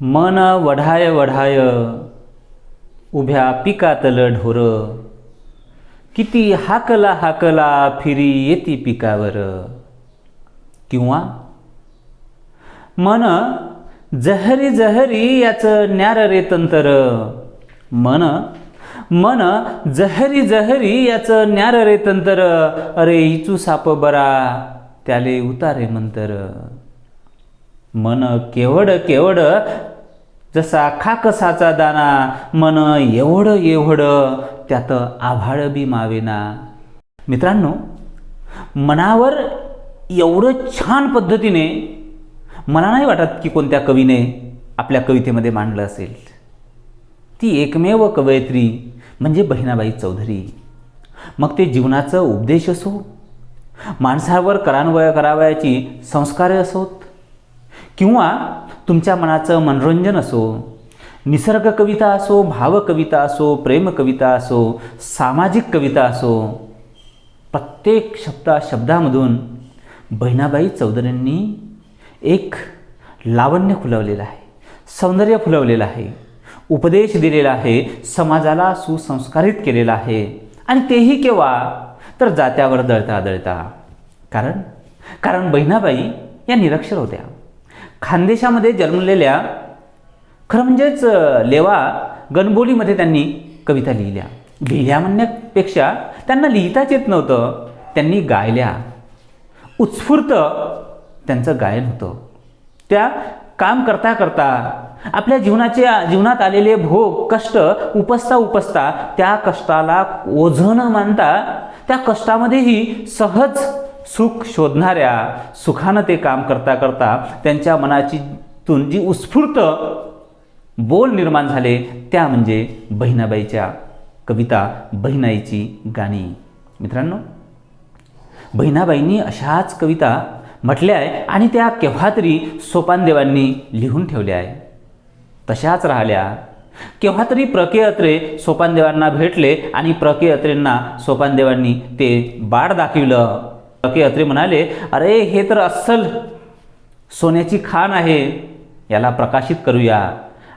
मन वढाय वढाय उभ्या पिकातलं ढोर. किती हाकला हाकला फिरी येती पिकावर. किंवा मन जहरी जहरी याचं न्यार रे तंतर. मन मन जहरी जहरी याचं न्यार रे तंतर. अरे इचू साप बरा त्याले उतारे मंतर. मन केवड केवड जसा खाकसाचा दाना मन एवढं एवढं त्यात आभाळ बी मावेना. मित्रांनो मनावर एवढं छान पद्धतीने मला नाही वाटत की कोणत्या कवीने आपल्या कवितेमध्ये मांडलं असेल. ती एकमेव कवयित्री म्हणजे बहिणाबाई चौधरी. मग ते जीवनाचं उपदेश असो माणसावर करान्वय करावयाची संस्कार असोत किंवा तुमच्या मनाचं मनोरंजन असो निसर्ग कविता असो भावकविता असो प्रेम कविता असो सामाजिक कविता असो प्रत्येक शब्दा शब्दामधून बहिणाबाई चौधरींनी एक लावण्य फुलवलेलं आहे सौंदर्य फुलवलेलं आहे उपदेश दिलेला आहे समाजाला सुसंस्कारित केलेला आहे आणि तेही केव्हा? तर जात्यावर दळता दळता कारण? कारण बहिणाबाई या निरक्षर होत्या. खानदेशामध्ये जन्मलेल्या खरं म्हणजेच लेवा गणबोलीमध्ये त्यांनी कविता लिहिल्या. लिहिल्या म्हणण्यापेक्षा त्यांना लिहिताच येत नव्हतं. त्यांनी गायल्या. उत्स्फूर्त त्यांचं गायन होतं. त्या काम करता करता आपल्या जीवनाचे जीवनात आलेले भोग कष्ट उपसता उपसता त्या कष्टाला ओझं न मानता त्या कष्टामध्येही सहज सुख शोधणाऱ्या सुखानं ते काम करता करता त्यांच्या मनाची तून जी उत्स्फूर्त बोल निर्माण झाले त्या म्हणजे बहिणाबाईच्या कविता बहिणाईची गाणी. मित्रांनो बहिणाबाईंनी अशाच कविता म्हटल्या आहे आणि त्या केव्हा तरी सोपानदेवांनी लिहून ठेवल्या आहे. तशाच राहिल्या. केव्हा तरी प्रके अत्रे सोपानदेवांना भेटले आणि प्रके अत्रेंना सोपानदेवांनी ते बाळ दाखविलं. की अत्रे म्हणाले अरे हे तर अस्सल सोन्याची खाण आहे याला प्रकाशित करूया.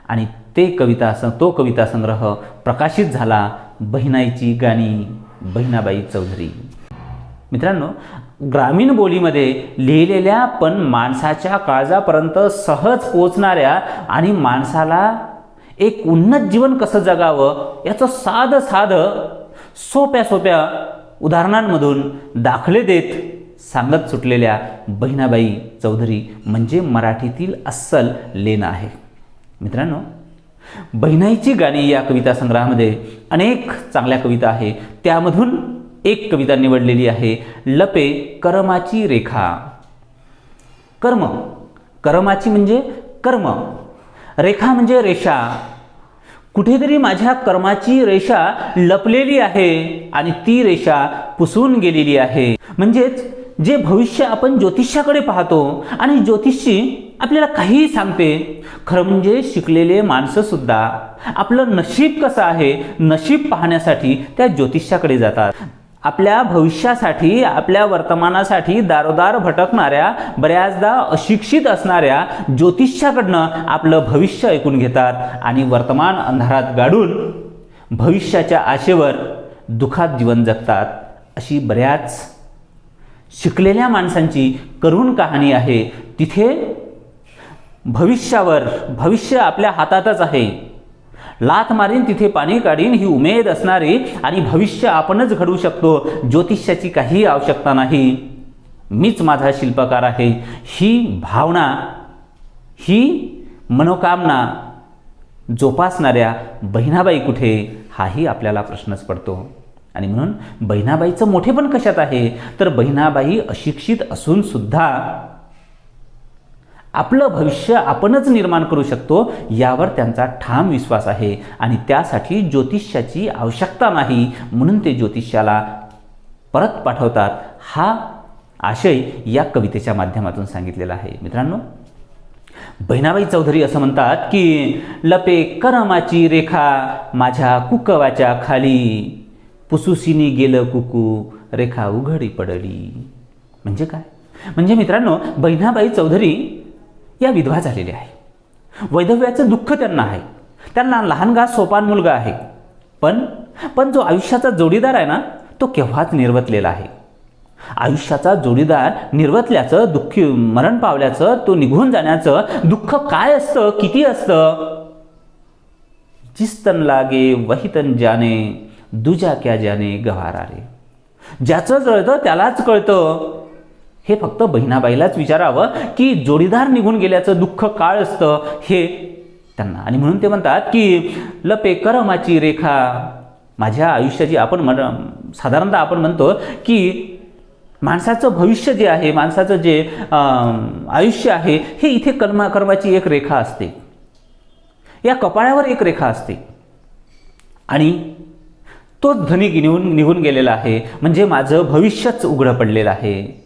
आणि ते कविता तो कविता संग्रह प्रकाशित झाला बहिणाईची गाणी बहिणाबाई चौधरी. मित्रांनो ग्रामीण बोलीमध्ये लिहिलेल्या पण माणसाच्या काळजापर्यंत सहज पोचणाऱ्या आणि माणसाला एक उन्नत जीवन कसं जगावं याचं साधं साधं सोप्या सोप्या उदाहरणांमधून दाखले देत सांगत सुटलेल्या बहिणाबाई चौधरी म्हणजे मराठीतील अस्सल लेणं आहे. मित्रांनो बहिणाईची गाणी या कविता संग्रहामध्ये अनेक चांगल्या कविता आहे. त्यामधून एक कविता निवडलेली आहे लपे कर्माची रेखा. कर्म. कर्माची म्हणजे कर्म. रेखा म्हणजे रेषा. कुठेतरी माझ्या कर्माची रेषा लपलेली आहे आणि ती रेषा पुसून गेलेली आहे. म्हणजेच जे भविष्य आपण ज्योतिषाकडे पाहतो आणि ज्योतिषी आपल्याला काहीही सांगते खरं म्हणजे शिकलेले माणसं सुद्धा आपलं नशीब कसं आहे नशीब पाहण्यासाठी त्या ज्योतिषाकडे जातात. आपल्या भविष्यासाठी आपल्या वर्तमानासाठी दारोदार भटकणाऱ्या बऱ्याचदा अशिक्षित असणाऱ्या ज्योतिष्याकडनं आपलं भविष्य ऐकून घेतात आणि वर्तमान अंधारात गाडून भविष्याच्या आशेवर दुखात जीवन जगतात. अशी बऱ्याच शिकलेल्या माणसांची करुण कहाणी आहे. तिथे भविष्यावर भविष्य आपल्या हातातच आहे. लाथ मारीन तिथे पाणी काढीन ही उमेद असणारी आणि भविष्य आपणच घडवू शकतो. ज्योतिष्याची काही आवश्यकता नाही. मीच माझा शिल्पकार आहे. ही भावना ही मनोकामना जोपासणाऱ्या बहिणाबाई कुठे हाही आपल्याला प्रश्नच पडतो. आणि म्हणून बहिणाबाईचं मोठेपण कशात आहे? तर बहिणाबाई अशिक्षित असूनसुद्धा आपलं भविष्य आपणच निर्माण करू शकतो यावर त्यांचा ठाम विश्वास आहे. आणि त्यासाठी ज्योतिष्याची आवश्यकता नाही म्हणून ते ज्योतिष्याला परत पाठवतात. हा आशय या कवितेच्या माध्यमातून सांगितलेला आहे. मित्रांनो बहिणाबाई चौधरी असं म्हणतात की लपे करमाची रेखा माझ्या कुकवाच्या खाली. पुसुसिनी गेलं कुकू रेखा उघडी पडली. म्हणजे काय? म्हणजे मित्रांनो बहिणाबाई चौधरी या विधवा झालेल्या आहे. वैधव्याचं दुःख त्यांना आहे. त्यांना लहानगा सोपान मुलगा आहे. पण पण जो आयुष्याचा जोडीदार आहे ना तो केव्हाच निर्वतलेला आहे. आयुष्याचा जोडीदार निर्वतल्याचं दुःखी मरण पावल्याचं तो निघून जाण्याचं दुःख काय असतं किती असतं? जिस्तन लागे वहितन ज्याने दुजा क्या जाने गवारा रे ज्याचं जळतं त्यालाच कळतं. हे फक्त बहिणाबाईलाच विचारावं की जोडीदार निघून गेल्याचं दुःख काळ असतं हे त्यांना. आणि म्हणून ते म्हणतात की लपे करमाची रेखा. माझ्या आयुष्याची आपण म्हण साधारणतः आपण म्हणतो की माणसाचं भविष्य जे आहे माणसाचं जे आयुष्य आहे हे इथे कर्मा कर्माची एक रेखा असते. या कपाळावर एक रेखा असते. आणि तोच धनी निघून निघून गेलेला आहे. म्हणजे माझं भविष्यच उघडं पडलेलं आहे.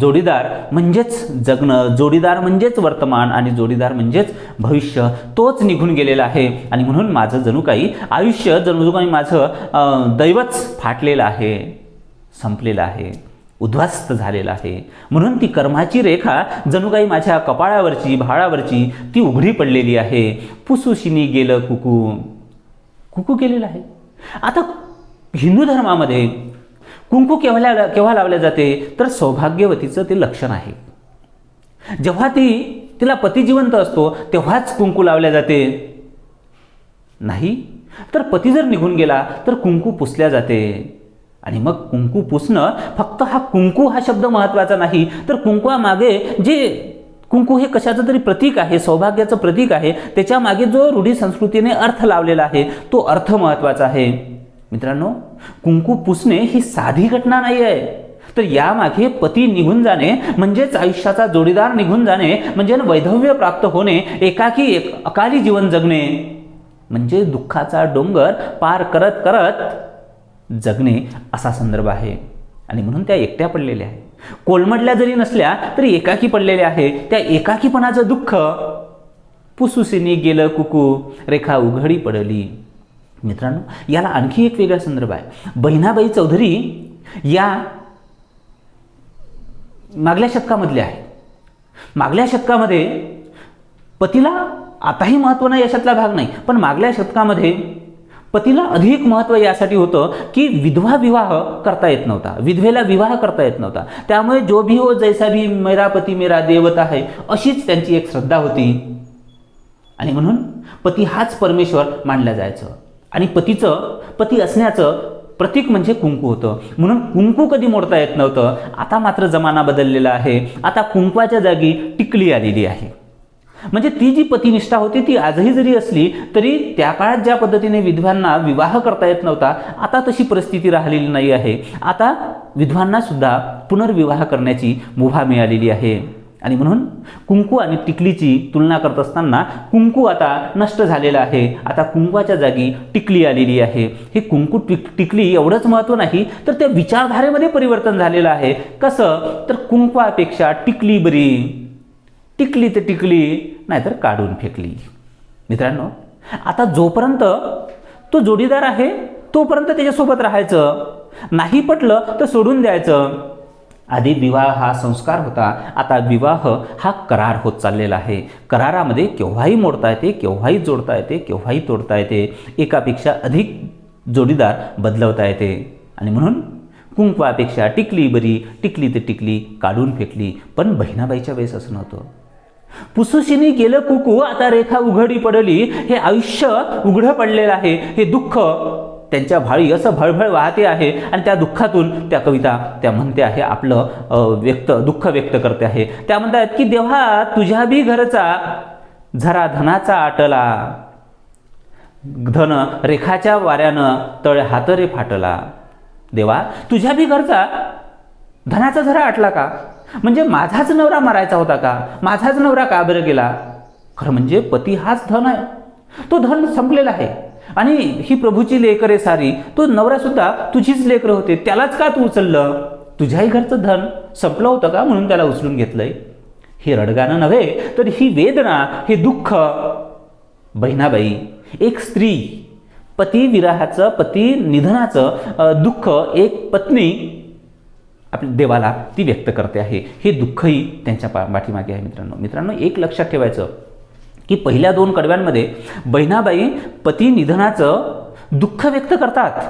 जोडीदार म्हणजेच जगणं जोडीदार म्हणजेच वर्तमान आणि जोडीदार म्हणजेच भविष्य तोच निघून गेलेला आहे. आणि म्हणून माझं जणू काही आयुष्य जणू काही माझं दैवच फाटलेलं आहे संपलेलं आहे उद्ध्वस्त झालेलं आहे. म्हणून ती कर्माची रेखा जणू काही माझ्या कपाळावरची भाळावरची ती उघडी पडलेली आहे. पुसुशिनी गेलं कुकू. कुकू केलेलं आहे. आता हिंदू धर्मामध्ये कुंकू केव्हा केव्हा लावल्या जाते? तर सौभाग्यवतीचं ते लक्षण आहे. जेव्हा ती तिला पती जिवंत असतो तेव्हाच कुंकू लावल्या जाते. नाही? तर पती जर निघून गेला तर कुंकू पुसल्या जाते. आणि मग कुंकू पुसणं फक्त हा कुंकू हा शब्द महत्त्वाचा नाही तर कुंकवामागे जे कुंकू हे कशाचं तरी प्रतीक आहे सौभाग्याचं प्रतीक आहे त्याच्यामागे जो रूढी संस्कृतीने अर्थ लावलेला आहे तो अर्थ महत्त्वाचा आहे. मित्रांनो कुंकू पुसणे ही साधी घटना नाही आहे तर यामागे पती निघून जाणे म्हणजेच आयुष्याचा जोडीदार निघून जाणे म्हणजे वैधव्य प्राप्त होणे एकाकी एक अकाली जीवन जगणे. म्हणजे दुःखाचा डोंगर पार करत करत जगणे असा संदर्भ आहे. आणि म्हणून त्या एकट्या पडलेल्या आहे कोलमडल्या जरी नसल्या तरी एकाकी पडलेल्या आहे. त्या एकाकीपणाचं दुःख. पुसुसिनी गेलं कुकू रेखा उघडी पडली. मित्रांनो याला आणखी एक वेगळा संदर्भ आहे. बहिणाबाई चौधरी या मागल्या शतकामधल्या आहे मागल्या शतकामध्ये पतीला आताही महत्त्व नाही याच्यातला भाग नाही. पण मागल्या शतकामध्ये पतीला अधिक महत्त्व यासाठी होतं की विधवा विवाह करता येत नव्हता. विधवेला विवाह करता येत नव्हता. त्यामुळे जो भी हो जैसा भी मेरा पती मेरा देवता आहे अशीच त्यांची एक श्रद्धा होती. आणि म्हणून पती हाच परमेश्वर मानला जायचं. आणि पतीचं पती असण्याचं प्रतीक म्हणजे कुंकू होतं. म्हणून कुंकू कधी मोडता येत नव्हतं? आता मात्र जमाना बदललेला आहे. आता कुंकवाच्या जागी टिकली आलेली आहे. म्हणजे ती जी पतिनिष्ठा होती ती आजही जरी असली तरी त्या काळात ज्या पद्धतीने विधवांना विवाह करता येत नव्हता आता तशी परिस्थिती राहिलेली नाही आहे. आता विधवांना सुद्धा पुनर्विवाह करण्याची मुभा मिळालेली आहे. आणि म्हणून कुंकू आणि टिकलीची तुलना करत असताना कुंकू आता नष्ट झालेला आहे. आता कुंकवाच्या जागी टिकली आलेली आहे. हे कुंकू टिक टिकली एवढंच महत्त्व नाही तर त्या विचारधारेमध्ये परिवर्तन झालेलं आहे. कसं? तर कुंकवापेक्षा टिकली बरी. टिकली तर टिकली नाहीतर काढून फेकली. मित्रांनो आता जोपर्यंत तो जोडीदार आहे तोपर्यंत त्याच्यासोबत राहायचं. नाही पटलं तर सोडून द्यायचं. आधी विवाह हा संस्कार होता. आता विवाह हा करार होत चाललेला आहे. करारामध्ये केव्हाही मोडता येते केव्हाही जोडता येते केव्हाही तोडता येते. एकापेक्षा अधिक जोडीदार बदलवता येते. आणि म्हणून कुंकवापेक्षा टिकली बरी टिकली तर टिकली काढून फेकली. पण बहिणाबाईच्या वेळेस असं नव्हतं. पुसुशीने गेलं कुकू आता रेखा उघडी पडली. हे आयुष्य उघडं पडलेलं आहे. हे दुःख त्यांच्या भाळी असं भळभळ वाहते आहे आणि त्या दुःखातून त्या कविता त्या म्हणते आहे आपलं व्यक्त दुःख व्यक्त करते आहे. त्या म्हणतात की देवा तुझ्या बी घरचा झरा धनाचा आटला. धन रेखाच्या वाऱ्यानं तळ हात रे फाटला. देवा तुझ्या बी घरचा धनाचा झरा आटला का? म्हणजे माझाच नवरा मारायचा होता का? माझाच नवरा का बरं गेला? खरं म्हणजे पती हाच धन आहे. तो धन संपलेला आहे. आणि ही प्रभूची लेकर आहे सारी. तो नवरा सुद्धा तुझीच लेकर होते. त्यालाच का तू उचललं? तुझ्याही घरचं धन संपलं होतं का म्हणून त्याला उचलून घेतलंय? हे रडगाणं नव्हे तर ही वेदना हे दुःख. बहिणाबाई एक स्त्री पती विराहाचं पती निधनाचं दुःख एक पत्नी आपल्या देवाला ती व्यक्त करते आहे. हे दुःखही त्यांच्या पा पाठीमागे आहे मित्रांनो. मित्रांनो एक लक्षात ठेवायचं. की पहिल्या दोन कडव्यांमध्ये बहिणाबाई पती निधनाचं दुःख व्यक्त करतात.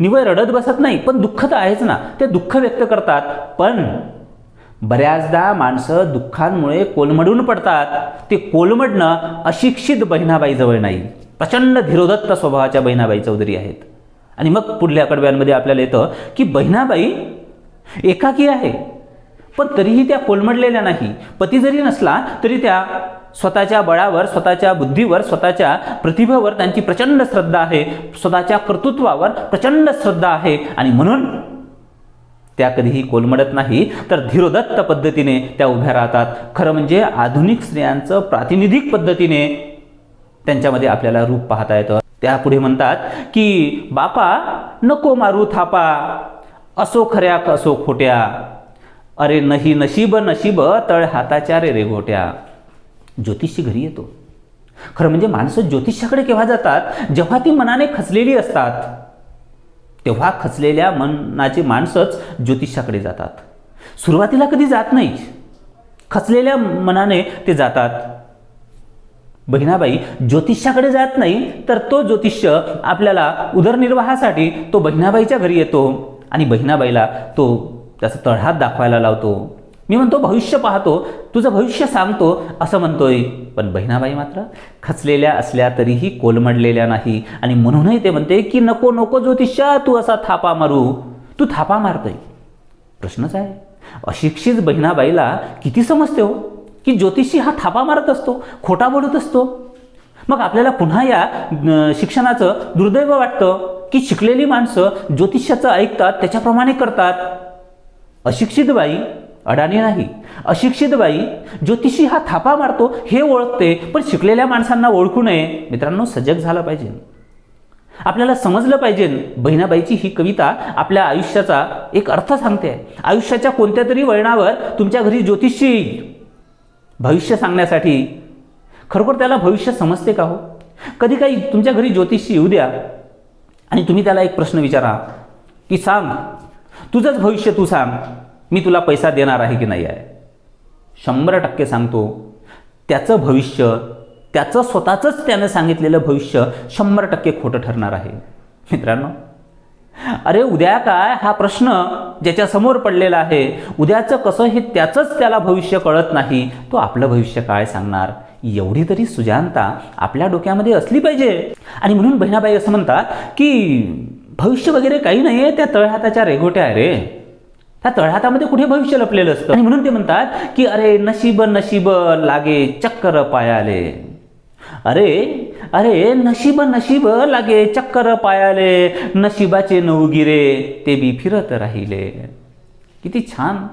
निवय रडत बसत नाही पण दुःख तर आहेच ना. ते दुःख व्यक्त करतात पण बऱ्याचदा माणसं दुःखांमुळे कोलमडून पडतात. ते कोलमडणं अशिक्षित बहिणाबाईजवळ नाही. प्रचंड धीरोदत्त स्वभावाच्या बहिणाबाई चौधरी आहेत. आणि मग पुढल्या कडव्यांमध्ये आपल्याला येतं की बहिणाबाई एकाकी आहे पण तरीही त्या कोलमडलेल्या नाही. पती जरी नसला तरी त्या स्वतःच्या बळावर स्वतःच्या बुद्धीवर स्वतःच्या प्रतिभेवर त्यांची प्रचंड श्रद्धा आहे. स्वतःच्या कर्तृत्वावर प्रचंड श्रद्धा आहे. आणि म्हणून त्या कधीही कोलमडत नाही तर धीरोदत्त पद्धतीने त्या उभ्या राहतात. खरं म्हणजे आधुनिक स्त्रियांचं प्रातिनिधिक पद्धतीने त्यांच्यामध्ये आपल्याला रूप पाहता येतं. त्यापुढे म्हणतात की बापा नको मारू थापा. असो खऱ्या असो खोट्या. अरे नही नशीब नशीब तळ हाताच्या रे रे गोट्या ज्योतिषी घरी येतो. खरं म्हणजे माणसं ज्योतिषाकडे केव्हा जातात? जेव्हा ती मनाने खचलेली असतात तेव्हा खचलेल्या मनाची माणसंच ज्योतिषाकडे जातात. सुरुवातीला कधी जात नाही खचलेल्या मनाने ते जातात. बहिणाबाई ज्योतिषाकडे जात नाही तर तो ज्योतिष्य आपल्याला उदरनिर्वाहासाठी तो बहिणाबाईच्या घरी येतो आणि बहिणाबाईला तो त्याचा तळहात दाखवायला लावतो. मी म्हणतो भविष्य पाहतो तुझं भविष्य सांगतो असं म्हणतोय. पण बहिणाबाई मात्र खचलेल्या असल्या तरीही कोलमडलेल्या नाही. आणि म्हणूनही ते म्हणते की नको नको ज्योतिष्या तू असा थापा मारू. तू थापा मारतोय. प्रश्नच आहे. अशिक्षित बहिणाबाईला किती समजते हो? की ज्योतिषी हा थापा मारत असतो खोटा बोलत असतो. मग आपल्याला पुन्हा या शिक्षणाचं दुर्दैव वाटतं की शिकलेली माणसं ज्योतिष्याचं ऐकतात त्याच्याप्रमाणे करतात. अशिक्षित बाई अडाणी नाही. अशिक्षित बाई ज्योतिषी हा थापा मारतो हे ओळखते पण शिकलेल्या माणसांना ओळखू नये. मित्रांनो सजग झालं पाहिजे. आपल्याला समजलं पाहिजे. बहिणाबाईची ही कविता आपल्या आयुष्याचा एक अर्थ सांगते. आयुष्याच्या कोणत्या तरी वळणावर तुमच्या घरी ज्योतिषी येईल भविष्य सांगण्यासाठी. खरोखर त्याला भविष्य समजते का हो? कधी काही तुमच्या घरी ज्योतिषी येऊ द्या. आणि तुम्ही त्याला एक प्रश्न विचारा की सांग तुझंच भविष्य तू सांग. मी तुला पैसा देणार आहे की नाही आहे? शंभर टक्के सांगतो. त्याचं भविष्य त्याचं स्वतःचंच त्यानं सांगितलेलं भविष्य शंभर टक्के खोटं ठरणार आहे. मित्रांनो अरे उद्या काय? हा प्रश्न ज्याच्या समोर पडलेला आहे. उद्याचं कसं हे त्याचंच त्याला भविष्य कळत नाही. तो आपलं भविष्य काय सांगणार? एवढी तरी सुजानता आपल्या डोक्यामध्ये असली पाहिजे. आणि म्हणून बहिणाबाई असं म्हणतात की भविष्य वगैरे काही नाही आहे त्या तळहाताच्या रेघोट्या आहे रे त्या तळहातामध्ये कुठे भविष्य लपलेलं असतं? आणि म्हणून ते म्हणतात की अरे नशीब नशीब लागे चक्कर पायाले. अरे अरे नशीब नशीब लागे चक्कर पायाले नशिबाचे नवगिरे ते बी फिरत राहिले. किती छान.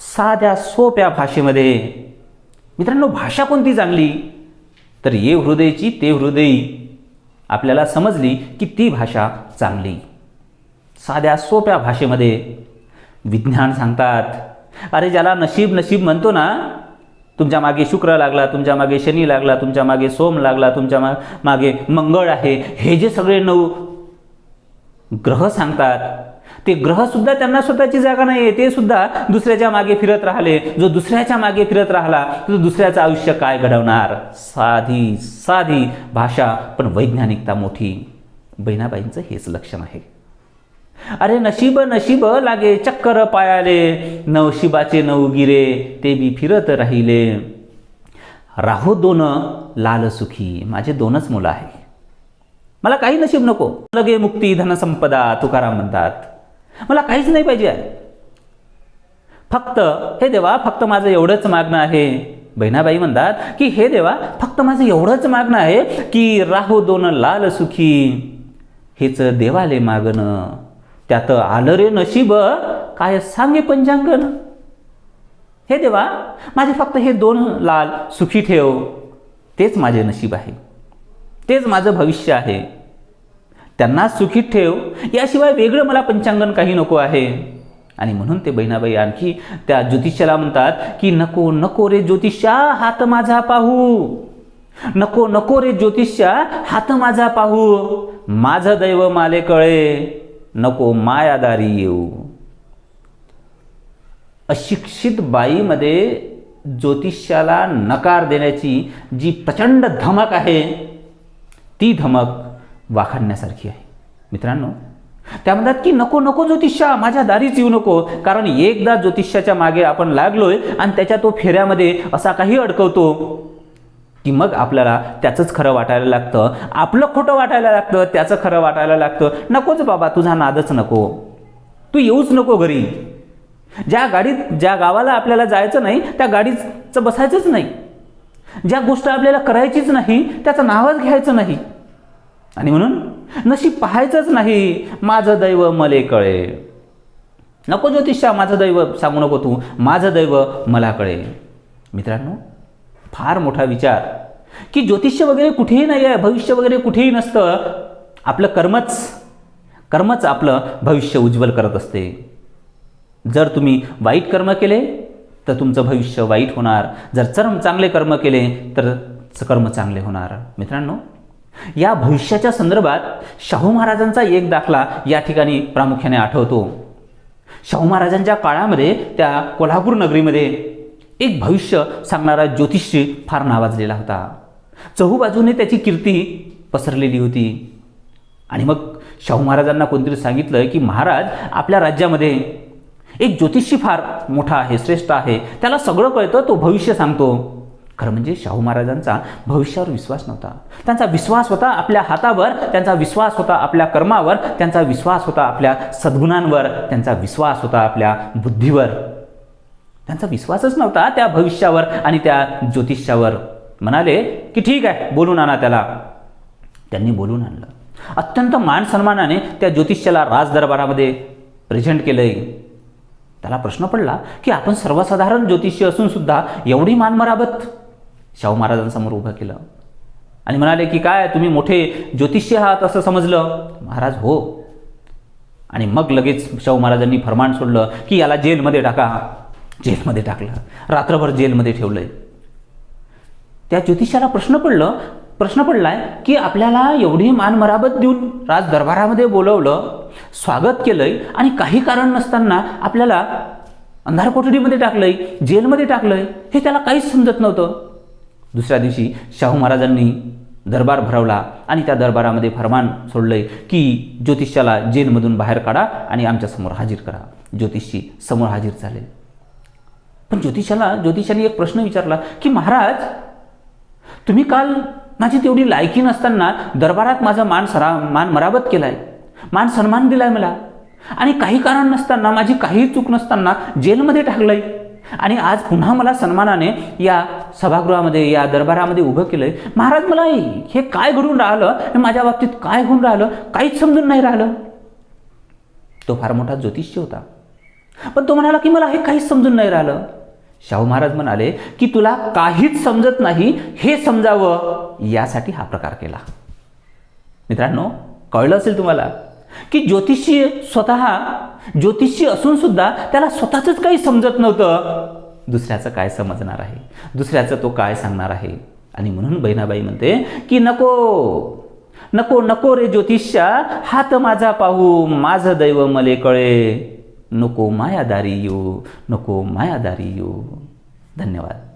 साध्या सोप्या भाषेमध्ये. मित्रांनो भाषा कोणती चांगली? तर ये हृदयची ते हृदयी. आपल्याला समजली की ती भाषा चांगली. साध्या सोप्या भाषेमध्ये विज्ञान सांगतात. अरे ज्याला नशीब नशीब म्हणतो ना तुमच्या मागे शुक्र लागला तुमच्या मागे शनी लागला तुमच्या मागे सोम लागला तुमच्या मा मागे मंगळ आहे हे जे सगळे नऊ ग्रह सांगतात ते ग्रहसुद्धा त्यांना स्वतःची जागा नाही आहे ते सुद्धा दुसऱ्याच्या मागे फिरत राहिले. जो दुसऱ्याच्या मागे फिरत राहिला तो दुसऱ्याचं आयुष्य काय घडवणार? साधी साधी भाषा पण वैज्ञानिकता मोठी. बहिणाबाईंचं हेच लक्षण आहे. अरे नशीब नशीब लागे चक्कर पायाले नवशिबाचे नवगिरे ते बी फिरत राहिले. राहो दोन लाल सुखी माझे दोनच मुलं आहे. मला काही नशीब नको. लगे मुक्ती धनसंपदा तुकाराम म्हणतात. मला काहीच नाही पाहिजे. आहे फक्त हे देवा फक्त माझं एवढंच मागणं आहे. बहिणाबाई म्हणतात की हे देवा फक्त माझं एवढंच मागणं आहे की राहो दोन लाल सुखी. हेच देवाले मागणं. त्यात आलं रे नशीब. काय सांगे पंचांगण हे देवा माझे फक्त हे दोन लाल सुखी ठेव. तेच माझे नशीब आहे. तेच माझं भविष्य आहे. त्यांना सुखीत ठेव. याशिवाय वेगळं मला पंचांगण काही नको आहे. आणि म्हणून ते बहिणाबाई आणखी त्या ज्योतिष्याला म्हणतात की नको नको रे ज्योतिष्या हात माझा पाहू. नको नको रे ज्योतिष्या हात माझा पाहू. माझं दैव माले कळे. नको मायादारी येऊ. अशिक्षित बाईमध्ये ज्योतिष्याला नकार देण्याची जी प्रचंड धमक आहे ती धमक वाखाणण्यासारखी आहे. मित्रांनो त्या म्हणतात की नको नको ज्योतिष्या माझ्या दारीच येऊ नको. कारण एकदा ज्योतिष्याच्या मागे आपण लागलोय आणि त्याच्या तो फेऱ्यामध्ये असा काही अडकवतो. की मग आपल्याला त्याचंच खरं वाटायला लागतं. आपलं खोटं वाटायला लागतं त्याचं खरं वाटायला लागतं. नकोच बाबा तुझा नादच नको. तू येऊच नको घरी. ज्या गाडीत ज्या गावाला आपल्याला जायचं नाही त्या गाडीचं बसायचंच नाही. ज्या गोष्ट आपल्याला करायचीच नाही त्याचं नावच घ्यायचं नाही. आणि म्हणून नशीब पाहायचंच नाही माझं दैव मले कळे. नको ज्योतिषा माझं दैव सांगू नको तू माझं दैव मला कळे. मित्रांनो फार मोठा विचार. की ज्योतिष्य वगैरे कुठेही नाही आहे भविष्य वगैरे कुठेही नसतं आपलं कर्मच कर्मच आपलं भविष्य उज्ज्वल करत असते. जर तुम्ही वाईट कर्म केले तर तुमचं भविष्य वाईट होणार. जर चरम चांगले कर्म केले तर कर्म चांगले होणार. मित्रांनो या भविष्याच्या संदर्भात शाहू महाराजांचा एक दाखला या ठिकाणी प्रामुख्याने आठवतो. शाहू महाराजांच्या काळामध्ये त्या कोल्हापूर नगरीमध्ये एक भविष्य सांगणारा ज्योतिषी फार नावाजलेला होता. चहूबाजूने त्याची कीर्ती पसरलेली होती. आणि मग शाहू महाराजांना कोणतरी सांगितलं की महाराज आपल्या राज्यामध्ये एक ज्योतिषी फार मोठा आहे श्रेष्ठ आहे. त्याला सगळं कळतं तो भविष्य सांगतो. खरं म्हणजे शाहू महाराजांचा भविष्यावर विश्वास नव्हता. त्यांचा विश्वास होता आपल्या हातावर त्यांचा विश्वास होता आपल्या कर्मावर त्यांचा विश्वास होता आपल्या सद्गुणांवर त्यांचा विश्वास होता आपल्या बुद्धीवर. त्यांचा विश्वासच नव्हता त्या भविष्यावर आणि त्या ज्योतिष्यावर म्हणाले की ठीक आहे बोलून आणा त्याला. त्यांनी बोलून आणलं. अत्यंत मान सन्मानाने त्या ज्योतिष्याला राजदरबारामध्ये प्रेझेंट केलंय. त्याला प्रश्न पडला की आपण सर्वसाधारण ज्योतिषी असून सुद्धा एवढी मानमराबत शाहू महाराजांसमोर उभं केलं. आणि म्हणाले की काय तुम्ही मोठे ज्योतिषी आहात असं समजलं? महाराज हो. आणि मग लगेच शाहू महाराजांनी फरमान सोडलं की याला जेलमध्ये टाका. जेलमध्ये टाकलं. रात्रभर जेलमध्ये ठेवलंय. त्या ज्योतिषाला प्रश्न पडलं प्रश्न पडलाय की आपल्याला एवढी मानमराबत देऊन राज दरबारामध्ये बोलवलं स्वागत केलंय आणि काही कारण नसताना आपल्याला अंधार कोठडीमध्ये टाकलंय जेलमध्ये टाकलंय हे त्याला काहीच समजत नव्हतं. दुसऱ्या दिवशी शाहू महाराजांनी दरबार भरवला आणि त्या दरबारामध्ये फरमान सोडलंय की ज्योतिषाला जेलमधून बाहेर काढा आणि आमच्यासमोर हाजीर करा. ज्योतिषी समोर हाजीर झाले. पण ज्योतिषाला ज्योतिषाने एक प्रश्न विचारला की महाराज तुम्ही काल माझी तेवढी लायकी नसताना दरबारात माझा मान सरा मान मरामत केलाय मान सन्मान दिलाय मला. आणि काही कारण नसताना माझी काही चूक नसताना जेलमध्ये टाकलंय. आणि आज पुन्हा मला सन्मानाने या सभागृहामध्ये या दरबारामध्ये उभं केलंय. महाराज मला हे काय घडून राहिलं? माझ्या बाबतीत काय होऊन राहिलं? काहीच समजून नाही राहिलं. तो फार मोठा ज्योतिष्य होता. पण तो म्हणाला की मला हे काहीच समजून नाही राहिलं. शाहू महाराज म्हणाले की तुला काहीच समजत नाही हे समजावं. यासाठी हा प्रकार केला. मित्रांनो कळलं असेल तुम्हाला की ज्योतिषी स्वतः ज्योतिषी असून सुद्धा त्याला स्वतःच काही समजत नव्हतं. दुसऱ्याचं काय समजणार आहे? दुसऱ्याचं तो काय सांगणार आहे? आणि म्हणून बहिणाबाई म्हणते की नको नको नको रे ज्योतिष्या हात माझा पाहू माझं दैव मले कळे. नको मायादारी येऊ नको मायादारी येऊ धन्यवाद.